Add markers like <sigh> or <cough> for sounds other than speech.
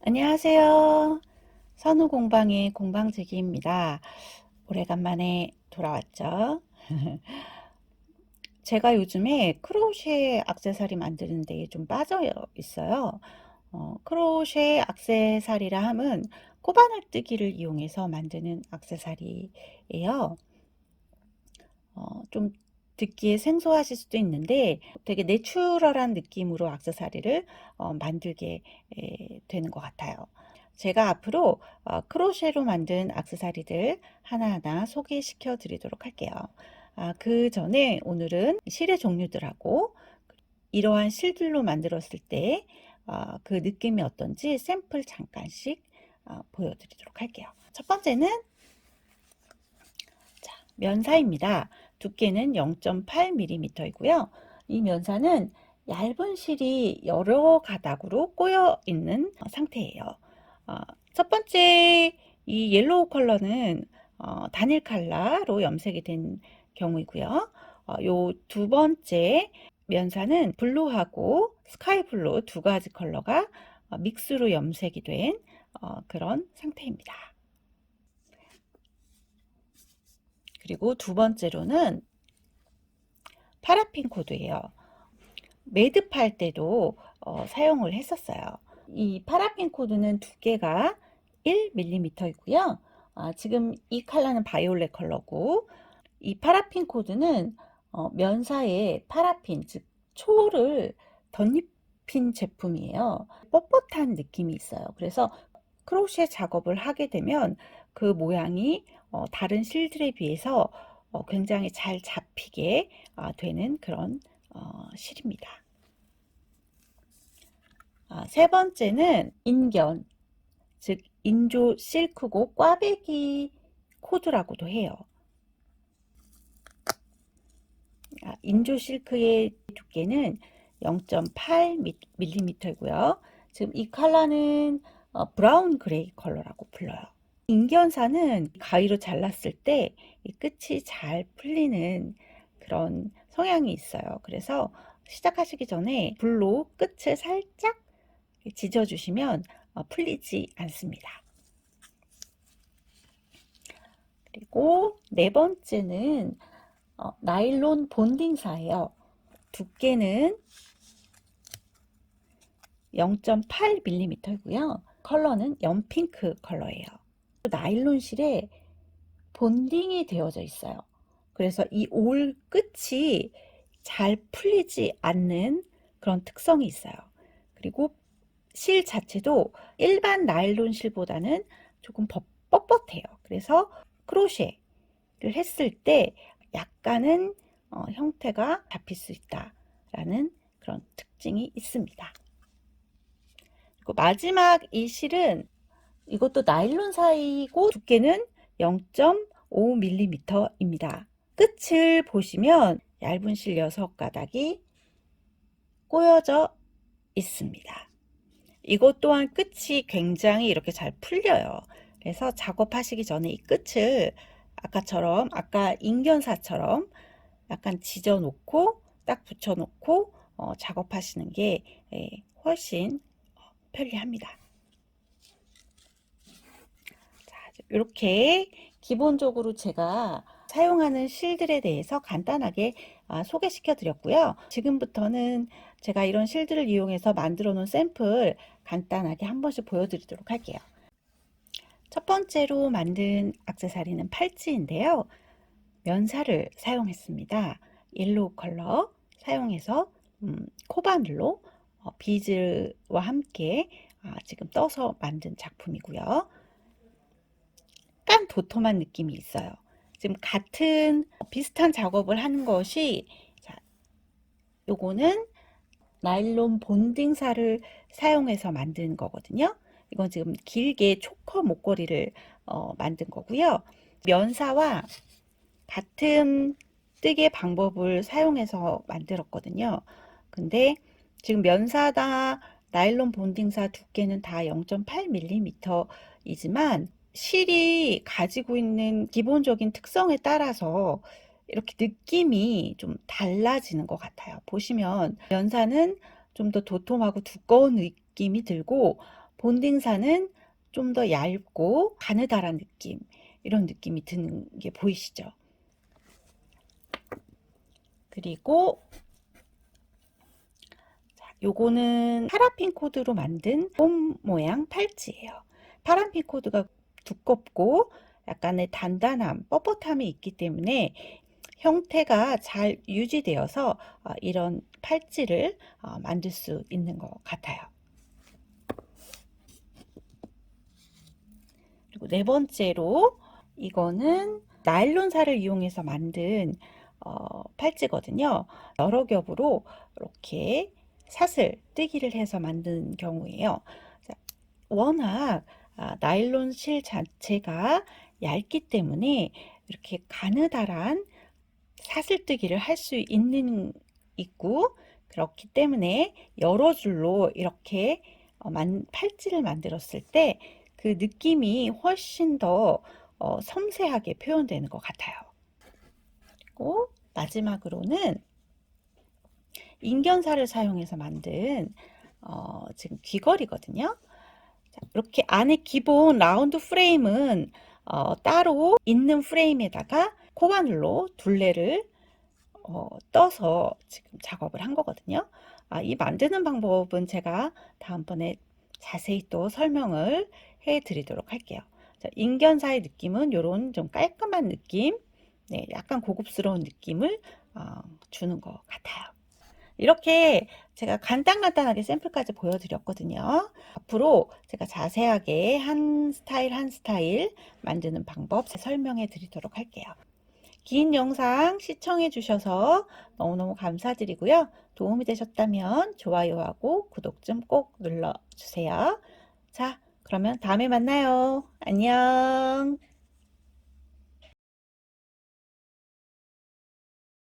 안녕하세요. 선우 공방의 공방지기입니다. 오래간만에 돌아왔죠. <laughs> 제가 요즘에 크로셰 액세서리 만드는 데좀 빠져 있어요. 어, 크로셰 액세서리라 함은 코바늘뜨기를 이용해서 만드는 액세서리예요. 어, 좀 듣기에 생소하실 수도 있는데 되게 내추럴한 느낌으로 액세서리를 어, 만들게 에, 되는 것 같아요. 제가 앞으로 어, 크로셰로 만든 액세서리들 하나하나 소개시켜 드리도록 할게요. 아, 그 전에 오늘은 실의 종류들하고 이러한 실들로 만들었을 때 어, 그 느낌이 어떤지 샘플 잠깐씩 어, 보여드리도록 할게요. 첫 번째는 자, 면사입니다. 두께는 0.8mm이고요. 이 면사는 얇은 실이 여러 가닥으로 꼬여 있는 상태예요. 어, 첫 번째 이 옐로우 컬러는 어, 단일 컬러로 염색이 된 경우이고요. 어, 요두 번째 면사는 블루하고 스카이 블루 두 가지 컬러가 어, 믹스로 염색이 된 어, 그런 상태입니다. 그리고 두 번째로는 파라핀 코드예요. 매듭할 때도 어, 사용을 했었어요. 이 파라핀 코드는 두께가 1mm이고요. 아, 지금 이 컬러는 바이올렛 컬러고 이 파라핀 코드는 어, 면사에 파라핀 즉 초를 덧입힌 제품이에요. 뻣뻣한 느낌이 있어요. 그래서 크로셰 작업을 하게 되면 그 모양이 어, 다른 실들에 비해서 어, 굉장히 잘 잡히게 어, 되는 그런 어, 실입니다. 아, 세 번째는 인견, 즉 인조 실크고 꽈배기 코드라고도 해요. 아, 인조 실크의 두께는 0.8mm이고요. 지금 이 컬러는 어, 브라운 그레이 컬러라고 불러요. 인견사는 가위로 잘랐을 때 이 끝이 잘 풀리는 그런 성향이 있어요. 그래서 시작하시기 전에 불로 끝을 살짝 지져 주시면 어, 풀리지 않습니다. 그리고 네 번째는 어, 나일론 본딩사예요. 두께는 0.8mm이고요. 컬러는 연핑크 컬러예요. 나일론 실에 본딩이 되어져 있어요. 그래서 이 올 끝이 잘 풀리지 않는 그런 특성이 있어요. 그리고 실 자체도 일반 나일론 실보다는 조금 뻣뻣해요. 그래서 크로셰를 했을 때 약간은 어, 형태가 잡힐 수 있다라는 그런 특징이 있습니다. 그리고 마지막 이 실은 이것도 나일론 사이고 두께는 0.5mm입니다. 끝을 보시면 얇은 실 6가닥이 꼬여져 있습니다. 이것 또한 끝이 굉장히 이렇게 잘 풀려요. 그래서 작업하시기 전에 이 끝을 아까처럼 아까 인견사처럼 약간 지져 놓고 딱 붙여 놓고 어, 작업하시는 게 예, 훨씬 어, 편리합니다. 자, 이렇게 기본적으로 제가 사용하는 실들에 대해서 간단하게 아, 소개시켜 드렸고요. 지금부터는 제가 이런 실들을 이용해서 만들어 놓은 샘플 간단하게 한 번씩 보여드리도록 할게요. 첫 번째로 만든 악세사리는 팔찌인데요. 면사를 사용했습니다. 옐로우 컬러 사용해서 음, 코바늘로 어, 비즈와 함께 아, 지금 떠서 만든 작품이고요. 도톰한 느낌이 있어요. 지금 같은 비슷한 작업을 하는 것이 자, 요거는 나일론 본딩사를 사용해서 만든 거거든요. 이건 지금 길게 초커 목걸이를 어, 만든 거고요. 면사와 같은 뜨개 방법을 사용해서 만들었거든요. 근데 지금 면사다 나일론 본딩사 두께는 다 0.8mm이지만 실이 가지고 있는 기본적인 특성에 따라서 이렇게 느낌이 좀 달라지는 것 같아요. 보시면 면사는 좀 더 도톰하고 두꺼운 느낌이 들고 본딩사는 좀 더 얇고 가느다란 느낌, 이런 느낌이 드는 게 보이시죠? 그리고 자, 요거는 파라핀 코드로 만든 봄 모양 팔찌예요. 파라핀 코드가 두껍고 약간의 단단함, 뻣뻣함이 있기 때문에 형태가 잘 유지되어서 어, 이런 팔찌를 어, 만들 수 있는 것 같아요. 그리고 네 번째로 이거는 나일론살을 이용해서 만든 어, 팔찌거든요. 여러 겹으로 이렇게 사슬 뜨기를 해서 만든 경우에요. 자, 워낙 아, 나일론 실 자체가 얇기 때문에 이렇게 가느다란 사슬뜨기를 할 수 있는 있고 그렇기 때문에 여러 줄로 이렇게 어, 만, 팔찌를 만들었을 때 그 느낌이 훨씬 더 어, 섬세하게 표현되는 것 같아요. 그리고 마지막으로는 인견살을 사용해서 만든 어, 지금 귀걸이거든요. 자, 이렇게 안에 기본 라운드 프레임은 어, 따로 있는 프레임에다가 코바늘로 둘레를 어, 떠서 지금 작업을 한 거거든요. 아, 이 만드는 방법은 제가 다음번에 자세히 또 설명을 해 드리도록 할게요. 자, 인견사의 느낌은 이런 좀 깔끔한 느낌, 네, 약간 고급스러운 느낌을 어, 주는 것 같아요. 이렇게 제가 간단간단하게 샘플까지 보여드렸거든요. 앞으로 제가 자세하게 한 스타일 한 스타일 만드는 방법 설명해 드리도록 할게요. 긴 영상 시청해 주셔서 너무너무 감사드리고요. 도움이 되셨다면 좋아요하고 구독 좀 꼭 눌러주세요. 자, 그러면 다음에 만나요. 안녕.